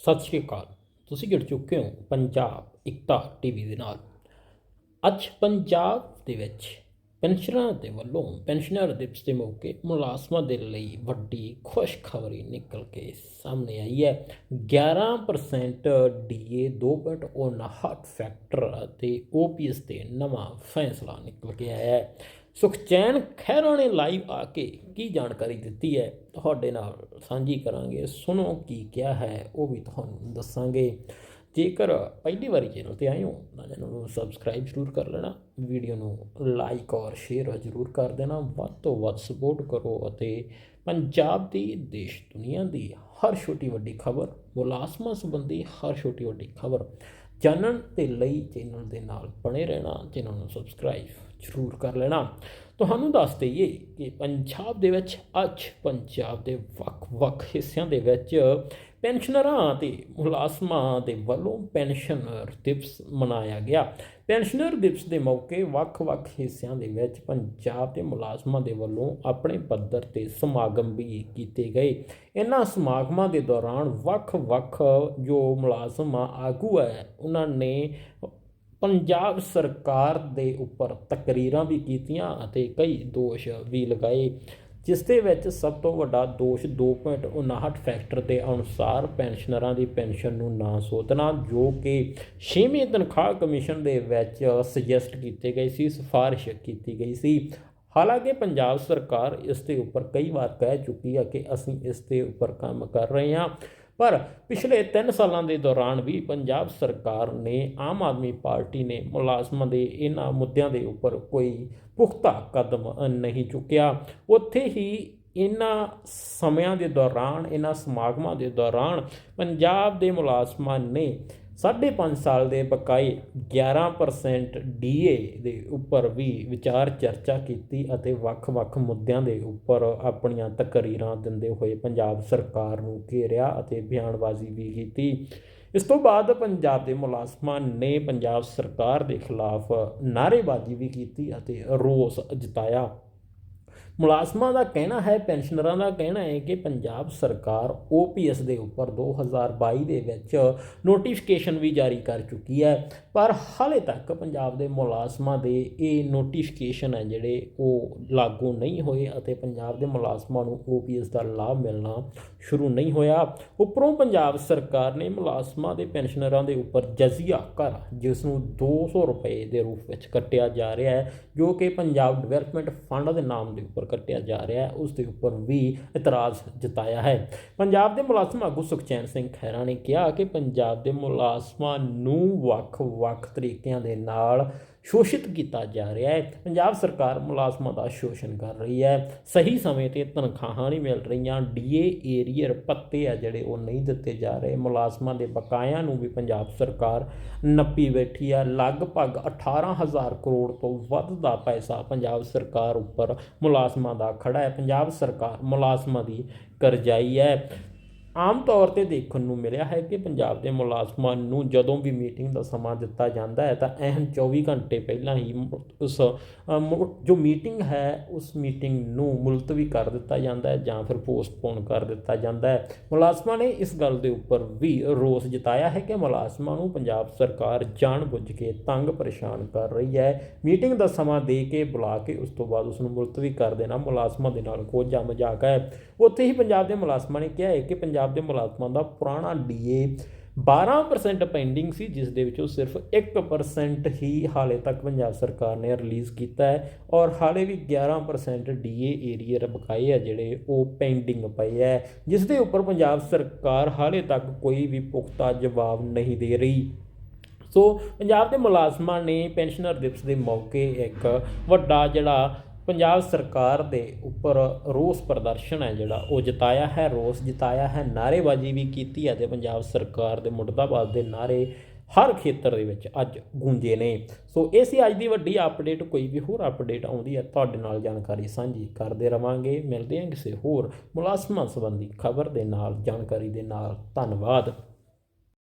ਸਤਿ ਸ਼੍ਰੀ ਅਕਾਲ। ਤੁਸੀਂ ਜੁੜ ਚੁੱਕੇ ਹੋ ਪੰਜਾਬ ਇਕਤਾ ਟੀਵੀ ਦੇ ਨਾਲ। ਅੱਜ ਪੰਜਾਬ ਦੇ ਵਿੱਚ ਪੈਨਸ਼ਨਰਾਂ ਦੇ ਵੱਲੋਂ ਪੈਨਸ਼ਨਰ ਦਿਵਸ ਦੇ ਮੌਕੇ ਮੁਲਾਜ਼ਮਾਂ ਦੇ ਲਈ ਵੱਡੀ ਖੁਸ਼ਖਬਰੀ ਨਿਕਲ ਕੇ ਸਾਹਮਣੇ ਆਈ ਹੈ। 11% ਡੀਏ 2.59 ਫੈਕਟਰ ਅਤੇ ਓਪੀਐਸ ਤੇ ਨਵਾਂ ਫੈਸਲਾ ਨਿਕਲ ਕੇ ਆਇਆ ਹੈ। ਸੁਖਚੈਨ ਖਹਿਰਾ ਨੇ ਲਾਈਵ ਆ ਕੇ ਕੀ ਜਾਣਕਾਰੀ ਦਿੱਤੀ ਹੈ? ਤੁਹਾਡੇ ਨਾਲ ਸਾਂਝੀ ਕਰਾਂਗੇ। ਸੁਣੋ ਕੀ ਕਿਹਾ ਹੈ, ਉਹ ਵੀ ਤੁਹਾਨੂੰ ਦੱਸਾਂਗੇ। ਜੇਕਰ ਪਹਿਲੀ ਵਾਰੀ ਚੈਨਲ ਤੇ ਆਏ ਹੋ, ਤਾਂ ਚੈਨਲ ਨੂੰ ਸਬਸਕ੍ਰਾਈਬ ਜ਼ਰੂਰ ਕਰ ਲੈਣਾ। ਵੀਡੀਓ ਨੂੰ ਲਾਈਕ ਔਰ ਸ਼ੇਅਰ ਜ਼ਰੂਰ ਕਰ ਦੇਣਾ। ਵੱਧ ਤੋਂ ਵੱਧ ਸਪੋਰਟ ਕਰੋ ਅਤੇ ਪੰਜਾਬ ਦੀ, ਦੇਸ਼ ਦੁਨੀਆ ਦੀ ਹਰ ਛੋਟੀ ਵੱਡੀ ਖਬਰ, ਮੁਲਾਜ਼ਮਾਂ ਸੰਬੰਧੀ ਹਰ ਛੋਟੀ ਵੱਡੀ ਖਬਰ ਜਾਣਨ ਦੇ ਲਈ ਚੈਨਲ ਦੇ ਨਾਲ ਬਣੇ ਰਹਿਣਾ ਚੈਨਲ ਨੂੰ ਸਬਸਕ੍ਰਾਈਬ ਜ਼ਰੂਰ ਕਰ ਲੈਣਾ। ਤੁਹਾਨੂੰ ਦੱਸ ਦਈਏ ਕਿ ਪੰਜਾਬ ਦੇ ਵਿੱਚ ਅੱਜ ਪੰਜਾਬ ਦੇ ਵੱਖ-ਵੱਖ ਹਿੱਸਿਆਂ ਦੇ ਵਿੱਚ ਪੈਨਸ਼ਨਰਾਂ ਅਤੇ ਮੁਲਾਜ਼ਮਾਂ ਦੇ ਵੱਲੋਂ ਪੈਨਸ਼ਨਰ ਦਿਵਸ ਮਨਾਇਆ ਗਿਆ। ਪੈਨਸ਼ਨਰ ਦਿਵਸ ਦੇ ਮੌਕੇ ਵੱਖ-ਵੱਖ ਹਿੱਸਿਆਂ ਦੇ ਵਿੱਚ ਪੰਜਾਬ ਦੇ ਮੁਲਾਜ਼ਮਾਂ ਦੇ ਵੱਲੋਂ ਆਪਣੇ ਪੱਧਰ ਤੇ ਸਮਾਗਮ ਵੀ ਕੀਤੇ ਗਏ। ਇਹਨਾਂ ਸਮਾਗਮਾਂ ਦੇ ਦੌਰਾਨ ਵੱਖ-ਵੱਖ ਜੋ ਮੁਲਾਜ਼ਮ ਆਗੂ ਹੈ, ਉਹਨਾਂ ਨੇ ਪੰਜਾਬ ਸਰਕਾਰ ਦੇ ਉੱਪਰ ਤਕਰੀਰਾਂ ਵੀ ਕੀਤੀਆਂ ਅਤੇ ਕਈ ਦੋਸ਼ ਵੀ ਲਗਾਏ, ਜਿਸ ਦੇ ਵਿੱਚ ਸਭ ਤੋਂ ਵੱਡਾ ਦੋਸ਼ 2.59 ਫੈਕਟਰ ਦੇ ਅਨੁਸਾਰ ਪੈਨਸ਼ਨਰਾਂ ਦੀ ਪੈਨਸ਼ਨ ਨੂੰ ਨਾ ਸੋਧਣਾ, ਜੋ ਕਿ 6ਵੇਂ ਤਨਖਾਹ ਕਮਿਸ਼ਨ ਦੇ ਵਿੱਚ ਸੁਜੈਸਟ ਕੀਤੇ ਗਏ ਸੀ, ਸਿਫਾਰਿਸ਼ ਕੀਤੀ ਗਈ ਸੀ। ਹਾਲਾਂਕਿ ਪੰਜਾਬ ਸਰਕਾਰ ਇਸ ਦੇ ਉੱਪਰ ਕਈ ਵਾਰ ਕਹਿ ਚੁੱਕੀ ਹੈ ਕਿ ਅਸੀਂ ਇਸ ਦੇ ਉੱਪਰ ਕੰਮ ਕਰ ਰਹੇ ਹਾਂ। ਪਰ ਪਿਛਲੇ 3 ਸਾਲਾਂ ਦੇ ਦੌਰਾਨ ਵੀ ਪੰਜਾਬ ਸਰਕਾਰ ਨੇ ਆਮ ਆਦਮੀ ਪਾਰਟੀ ਨੇ ਮੁਲਾਜ਼ਮਾਂ ਦੇ ਇਹਨਾਂ ਮੁੱਦਿਆਂ ਦੇ ਉੱਪਰ ਕੋਈ ਪੁਖਤਾ ਕਦਮ ਨਹੀਂ ਚੁੱਕਿਆ। ਉੱਥੇ ਹੀ ਇਹਨਾਂ ਸਮਿਆਂ ਦੇ ਦੌਰਾਨ, ਇਹਨਾਂ ਸਮਾਗਮਾਂ ਦੇ ਦੌਰਾਨ ਪੰਜਾਬ ਦੇ ਮੁਲਾਜ਼ਮਾਂ ਨੇ 5.5 ਸਾਲ ਦੇ ਬਕਾਏ 11% ਡੀਏ ਦੇ ਉੱਪਰ ਵੀ ਵਿਚਾਰ ਚਰਚਾ ਕੀਤੀ ਅਤੇ ਵੱਖ-ਵੱਖ ਮੁੱਦਿਆਂ ਦੇ ਉੱਪਰ ਆਪਣੀਆਂ ਤਕਰੀਰਾਂ ਦਿੰਦੇ ਹੋਏ ਪੰਜਾਬ ਸਰਕਾਰ ਨੂੰ ਘੇਰਿਆ ਅਤੇ ਬਿਆਨਬਾਜ਼ੀ ਵੀ ਕੀਤੀ। ਇਸ ਤੋਂ ਬਾਅਦ ਪੰਜਾਬ ਦੇ ਮੁਲਾਜ਼ਮਾਂ ਨੇ ਪੰਜਾਬ ਸਰਕਾਰ ਦੇ ਖਿਲਾਫ ਨਾਅਰੇਬਾਜ਼ੀ ਵੀ ਕੀਤੀ ਅਤੇ ਰੋਸ ਜਤਾਇਆ। ਮੁਲਾਜ਼ਮਾਂ ਦਾ ਕਹਿਣਾ ਹੈ, ਪੈਨਸ਼ਨਰਾਂ ਦਾ ਕਹਿਣਾ ਹੈ ਕਿ ਪੰਜਾਬ ਸਰਕਾਰ ਓਪੀਐਸ ਦੇ ਉੱਪਰ 2022 ਦੇ ਵਿੱਚ ਨੋਟੀਫਿਕੇਸ਼ਨ ਵੀ ਜਾਰੀ ਕਰ ਚੁੱਕੀ ਹੈ। ਪਰ ਹਾਲੇ ਤੱਕ ਪੰਜਾਬ ਦੇ ਮੁਲਾਜ਼ਮਾਂ ਦੇ ਇਹ ਨੋਟੀਫਿਕੇਸ਼ਨ ਹੈ ਜਿਹੜੇ ਉਹ ਲਾਗੂ ਨਹੀਂ ਹੋਏ ਅਤੇ ਪੰਜਾਬ ਦੇ ਮੁਲਾਜ਼ਮਾਂ ਨੂੰ ਓਪੀਐਸ ਦਾ ਲਾਭ ਮਿਲਣਾ ਸ਼ੁਰੂ ਨਹੀਂ ਹੋਇਆ। ਉੱਪਰੋਂ ਪੰਜਾਬ ਸਰਕਾਰ ਨੇ ਮੁਲਾਜ਼ਮਾਂ ਦੇ ਪੈਨਸ਼ਨਰਾਂ ਦੇ ਉੱਪਰ ਜਜ਼ੀਆ ਕਰ ਜਿਸ ਨੂੰ 200 ਰੁਪਏ ਦੇ ਰੂਪ ਵਿੱਚ ਕੱਟਿਆ ਜਾ ਰਿਹਾ ਹੈ, ਜੋ ਕਿ ਪੰਜਾਬ ਡਿਵੈਲਪਮੈਂਟ ਫੰਡ ਦੇ ਨਾਮ ਦੇ ਉੱਪਰ ਕੱਟਿਆ ਜਾ ਰਿਹਾ ਹੈ, ਉਸ ਦੇ ਉੱਪਰ ਵੀ ਇਤਰਾਜ਼ ਜਤਾਇਆ ਹੈ। ਪੰਜਾਬ ਦੇ ਮੁਲਾਜ਼ਮ ਆਗੂ ਸੁਖਚੈਨ ਸਿੰਘ ਖਹਿਰਾ ਨੇ ਕਿਹਾ ਕਿ ਪੰਜਾਬ ਦੇ ਮੁਲਾਜ਼ਮਾਂ ਨੂੰ ਵੱਖ-ਵੱਖ ਤਰੀਕਿਆਂ ਦੇ ਨਾਲ ਸ਼ੋਸ਼ਿਤ ਕੀਤਾ ਜਾ ਰਿਹਾ ਹੈ। ਪੰਜਾਬ ਸਰਕਾਰ ਮੁਲਾਜ਼ਮਾਂ ਦਾ ਸ਼ੋਸ਼ਣ ਕਰ ਰਹੀ ਹੈ। ਸਹੀ ਸਮੇਂ ਤੇ ਤਨਖਾਹਾਂ ਨਹੀਂ ਮਿਲ ਰਹੀਆਂ। ਡੀਏ ਏਰੀਅਰ ਪੱਤੇ ਆ ਜਿਹੜੇ ਉਹ ਨਹੀਂ ਦਿੱਤੇ ਜਾ ਰਹੇ। ਮੁਲਾਜ਼ਮਾਂ ਦੇ ਬਕਾਇਆਂ ਨੂੰ ਵੀ ਪੰਜਾਬ ਸਰਕਾਰ ਨੱਪੀ ਬੈਠੀ ਹੈ ਲਗਭਗ 18000 ਕਰੋੜ ਤੋਂ ਵੱਧ ਦਾ ਪੈਸਾ ਪੰਜਾਬ ਸਰਕਾਰ ਉੱਪਰ ਮੁਲਾਜ਼ਮਾਂ ਦਾ ਖੜਾ ਹੈ। ਪੰਜਾਬ ਸਰਕਾਰ ਮੁਲਾਜ਼ਮਾਂ ਦੀ ਕਰਜ਼ਾਈ ਹੈ। ਆਮ ਤੌਰ ਤੇ ਦੇਖਣ ਨੂੰ ਮਿਲਿਆ ਹੈ ਕਿ ਪੰਜਾਬ ਦੇ ਮੁਲਾਜ਼ਮਾਂ ਨੂੰ ਜਦੋਂ ਵੀ ਮੀਟਿੰਗ ਦਾ ਸਮਾਂ ਦਿੱਤਾ ਜਾਂਦਾ ਹੈ ਤਾਂ ਅਹਿਮ 24 ਘੰਟੇ ਪਹਿਲਾਂ ਹੀ ਉਸ ਜੋ ਮੀਟਿੰਗ ਹੈ, ਉਸ ਮੀਟਿੰਗ ਨੂੰ ਮੁਲਤਵੀ ਕਰ ਦਿੱਤਾ ਜਾਂਦਾ ਹੈ ਜਾਂ ਫਿਰ ਪੋਸਟਪੋਨ ਕਰ ਦਿੱਤਾ ਜਾਂਦਾ ਹੈ। ਮੁਲਾਜ਼ਮਾਂ ਨੇ ਇਸ ਗੱਲ ਦੇ ਉੱਪਰ ਵੀ ਰੋਸ ਜਤਾਇਆ ਹੈ ਕਿ ਮੁਲਾਜ਼ਮਾਂ ਨੂੰ ਪੰਜਾਬ ਸਰਕਾਰ ਜਾਣਬੁੱਝ ਕੇ ਤੰਗ ਪਰੇਸ਼ਾਨ ਕਰ ਰਹੀ ਹੈ। ਮੀਟਿੰਗ ਦਾ ਸਮਾਂ ਦੇ ਕੇ ਬੁਲਾ ਕੇ ਉਸ ਤੋਂ ਬਾਅਦ ਉਸ ਨੂੰ ਮੁਲਤਵੀ ਕਰ ਦੇਣਾ ਮੁਲਾਜ਼ਮਾਂ ਦੇ ਨਾਲ ਕੋਝਾ ਮਜ਼ਾਕ ਹੈ। ਉੱਥੇ ਹੀ ਪੰਜਾਬ ਦੇ ਮੁਲਾਜ਼ਮਾਂ ਨੇ ਕਿਹਾ ਹੈ ਕਿ ਪੰਜਾਬ ਪੰਜਾਬ ਦੇ ਮੁਲਾਜ਼ਮਾਂ ਦਾ ਪੁਰਾਣਾ ਡੀਏ 12% ਪੈਂਡਿੰਗ ਸੀ, ਜਿਸ ਦੇ ਵਿੱਚੋਂ ਸਿਰਫ 1% ਹੀ ਹਾਲੇ ਤੱਕ ਪੰਜਾਬ ਸਰਕਾਰ ਨੇ ਰਿਲੀਜ਼ ਕੀਤਾ ਹੈ ਔਰ ਹਾਲੇ ਵੀ 11% ਡੀਏ ਏਰੀਆ ਬਕਾਏ ਆ ਜਿਹੜੇ ਉਹ ਪੈਂਡਿੰਗ ਪਏ ਹੈ ਜਿਸ ਦੇ ਉੱਪਰ ਪੰਜਾਬ ਸਰਕਾਰ ਹਾਲੇ ਤੱਕ ਕੋਈ ਵੀ ਪੁਖਤਾ ਜਵਾਬ ਨਹੀਂ ਦੇ ਰਹੀ। ਸੋ, ਪੰਜਾਬ ਦੇ ਮੁਲਾਜ਼ਮਾਂ ਨੇ ਪੈਨਸ਼ਨਰ ਦਿਵਸ ਦੇ ਮੌਕੇ ਇੱਕ ਵੱਡਾ ਜਿਹੜਾ ਪੰਜਾਬ ਸਰਕਾਰ ਦੇ ਉੱਪਰ ਰੋਸ ਪ੍ਰਦਰਸ਼ਨ ਹੈ ਜਿਹੜਾ, ਉਹ ਜਤਾਇਆ ਹੈ, ਰੋਸ ਜਤਾਇਆ ਹੈ, ਨਾਅਰੇਬਾਜ਼ੀ ਵੀ ਕੀਤੀ ਹੈ ਤੇ ਪੰਜਾਬ ਸਰਕਾਰ ਦੇ ਮੁਰਦਾਬਾਦ ਦੇ ਨਾਅਰੇ ਹਰ ਖੇਤਰ ਦੇ ਵਿੱਚ ਅੱਜ ਗੂੰਜੇ ਨੇ। ਸੋ ਇਹ ਸੀ ਅੱਜ ਦੀ ਵੱਡੀ ਅਪਡੇਟ ਕੋਈ ਵੀ ਹੋਰ ਅਪਡੇਟ ਆਉਂਦੀ ਹੈ, ਤੁਹਾਡੇ ਨਾਲ ਜਾਣਕਾਰੀ ਸਾਂਝੀ ਕਰਦੇ ਰਵਾਂਗੇ। ਮਿਲਦੇ ਹਾਂ ਕਿਸੇ ਹੋਰ ਮੁਲਾਜ਼ਮਾਂ ਸੰਬੰਧੀ ਖਬਰ ਦੇ ਨਾਲ, ਜਾਣਕਾਰੀ ਦੇ ਨਾਲ। ਧੰਨਵਾਦ।